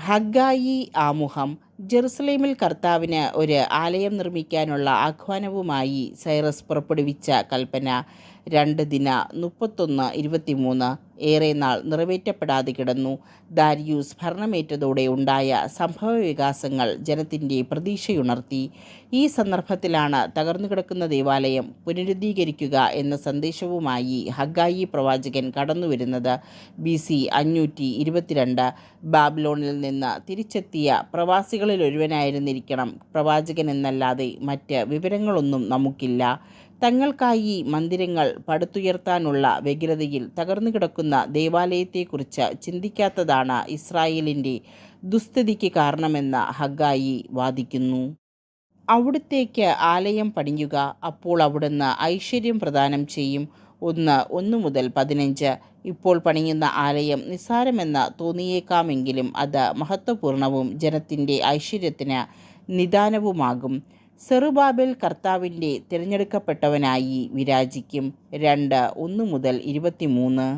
ഹഗ്ഗായി ആമുഖം ജെറുസലേമിൽ കർത്താവിന് ഒരു ആലയം നിർമ്മിക്കാനുള്ള ആഹ്വാനവുമായി സൈറസ് പുറപ്പെടുവിച്ച കൽപ്പന രണ്ട് ദിന മുപ്പത്തൊന്ന് ഇരുപത്തിമൂന്ന് ഏറെ നാൾ നിറവേറ്റപ്പെടാതെ കിടന്നു. ദാരിയൂസ് ഭരണമേറ്റതോടെ ഉണ്ടായ സംഭവ വികാസങ്ങൾ ജനത്തിന്റെ പ്രതീക്ഷയുണർത്തി. ഈ സന്ദർഭത്തിലാണ് തകർന്നു കിടക്കുന്ന ദേവാലയം പുനരുദ്ധീകരിക്കുക എന്ന സന്ദേശവുമായി ഹഗായി പ്രവാചകൻ കടന്നുവരുന്നത് ബി സി അഞ്ഞൂറ്റി ഇരുപത്തിരണ്ട്. ബാബ്ലോണിൽ നിന്ന് തിരിച്ചെത്തിയ പ്രവാസികളിലൊരുവനായിരുന്നിരിക്കണം പ്രവാചകൻ എന്നല്ലാതെ മറ്റ് വിവരങ്ങളൊന്നും നമുക്കില്ല. തങ്ങൾക്കായി മന്ദിരങ്ങൾ പടുത്തുയർത്താനുള്ള വ്യഗ്രതയിൽ തകർന്നുകിടക്കുന്ന ദേവാലയത്തെക്കുറിച്ച് ചിന്തിക്കാത്തതാണ് ഇസ്രായേലിന്റെ ദുസ്ഥിതിക്ക് കാരണമെന്ന് ഹഗ്ഗായി വാദിക്കുന്നു. അവിടുത്തേക്ക് ആലയം പണിയുക അപ്പോൾ അവിടുന്ന് ഐശ്വര്യം പ്രദാനം ചെയ്യും. ഒന്ന് ഒന്ന് മുതൽ പതിനഞ്ച്. ഇപ്പോൾ പണിയുന്ന ആലയം നിസ്സാരമെന്ന് തോന്നിയേക്കാമെങ്കിലും അത് മഹത്വപൂർണവും ജനത്തിന്റെ ഐശ്വര്യത്തിന് നിദാനവുമാകും. സെറുബാബേൽ കർത്താവിന്റെ തിരഞ്ഞെടുക്കപ്പെട്ടവനായി വിരാജിക്കും രണ്ട് ഒന്ന് മുതൽ ഇരുപത്തിമൂന്ന്.